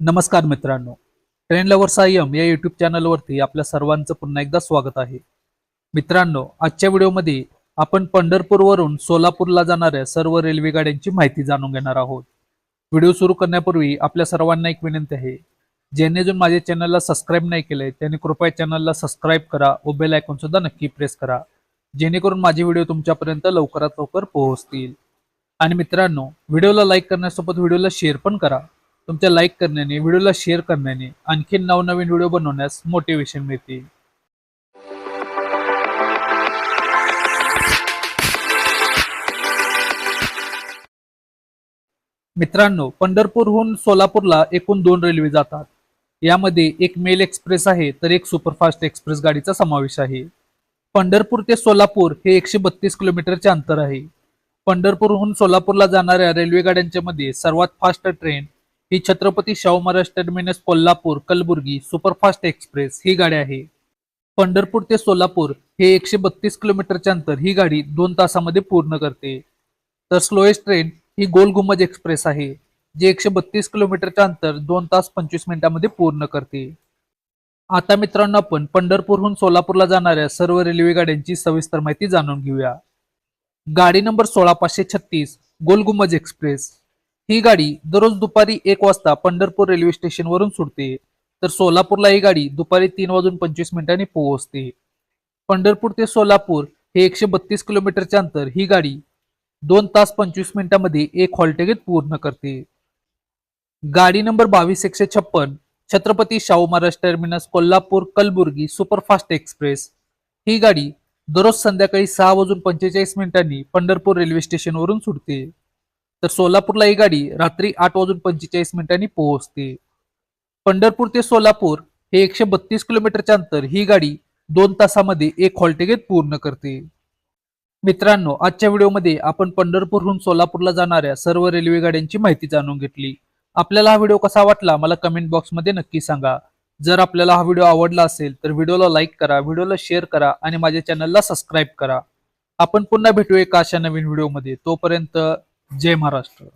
नमस्कार मित्रांनो. Train lover Sayam या यूट्यूब चॅनलवरती आपल्या सर्वांचं पुन्हा एकदा स्वागत आहे. मित्रांनो आजच्या व्हिडिओमध्ये आपण पंढरपूरवरून सोलापूरला जाणाऱ्या सर्व रेल्वे गाड्यांची माहिती जाणून घेणार आहोत. व्हिडिओ सुरू करण्यापूर्वी आपल्या सर्वांना एक विनंती आहे. ज्यांनी अजून माझ्या चॅनलला सबस्क्राईब नाही केलंय त्यांनी कृपया चॅनलला सबस्क्राईब करा व बेल आयकॉन सुद्धा नक्की प्रेस करा. जेणेकरून माझे व्हिडिओ तुमच्यापर्यंत लवकरात लवकर पोहोचतील. आणि मित्रांनो व्हिडिओला लाईक करण्यासोबत व्हिडिओला शेअर पण करा. तुमच्या लाईक करण्याने व्हिडिओला शेअर करण्याने आणखी नवनवीन व्हिडिओ बनवण्यास मोटिवेशन मिळते मित्रांनो पंढरपूरहून सोलापूरला एकूण दोन रेल्वे जातात. यामध्ये एक मेल एक्सप्रेस आहे तर एक सुपरफास्ट एक्सप्रेस गाडीचा समावेश आहे. पंढरपूर ते सोलापूर हे एकशे बत्तीस किलोमीटरचे अंतर आहे. पंढरपूरहून सोलापूरला जाणाऱ्या रेल्वे गाड्यांच्या मध्ये सर्वात फास्ट ट्रेन ही Chhatrapati Shahu Maharaj terminus Kolhapur Kalaburagi superfast express ही गाडी आहे. पंढरपूर ते सोलापूर हे एकशे बत्तीस किलोमीटरच्या अंतर ही गाडी दोन तासामध्ये पूर्ण करते. तर स्लोएस्ट ट्रेन ही गोलगुंबज एक्सप्रेस आहे जे एकशे बत्तीस किलोमीटरच्या अंतर दोन तास पंचवीस मिनिटांमध्ये पूर्ण करते. आता मित्रांनो आपण पंढरपूरहून सोलापूरला जाणाऱ्या सर्व रेल्वे गाड्यांची सविस्तर माहिती जाणून घेऊया. गाडी नंबर सोळा पाचशे छत्तीस गोलगुंबज एक्सप्रेस ही गाडी दररोज दुपारी एक वाजता पंढरपूर रेल्वे स्टेशनवरून सुटते. तर सोलापूरला ही गाडी दुपारी तीन वाजून पंचवीस मिनिटांनी पोहोचते. पंढरपूर ते सोलापूर हे एकशे बत्तीस किलोमीटरचे अंतर ही गाडी दोन तास पंचवीस मिनिटांमध्ये एक हॉल्टेगेट पूर्ण करते. गाडी नंबर बावीस एकशे छप्पन Chhatrapati Shahu Maharaj terminus Kolhapur Kalaburagi superfast express. ही गाडी दररोज संध्याकाळी सहा वाजून पंचेचाळीस मिनिटांनी पंढरपूर रेल्वे स्टेशनवरून सुटते. तर सोलापूरला ही गाडी रात्री आठ वाजून पंचेचाळीस मिनिटांनी पोहोचते. पंढरपूर ते सोलापूर हे एकशे बत्तीस किलोमीटरचे अंतर ही गाडी दोन तासामध्ये एक हॉल्टेगेत पूर्ण करते. मित्रांनो आजच्या व्हिडिओमध्ये आपण पंढरपूरहून सोलापूरला जाणाऱ्या सर्व रेल्वे गाड्यांची माहिती जाणून घेतली. आपल्याला हा व्हिडिओ कसा वाटला मला कमेंट बॉक्समध्ये नक्की सांगा. जर आपल्याला हा व्हिडिओ आवडला असेल तर व्हिडिओला लाईक करा व्हिडिओला शेअर करा आणि माझ्या चॅनलला सबस्क्राईब करा. आपण पुन्हा भेटू एका अशा नवीन व्हिडिओमध्ये. तोपर्यंत जय महाराष्ट्र.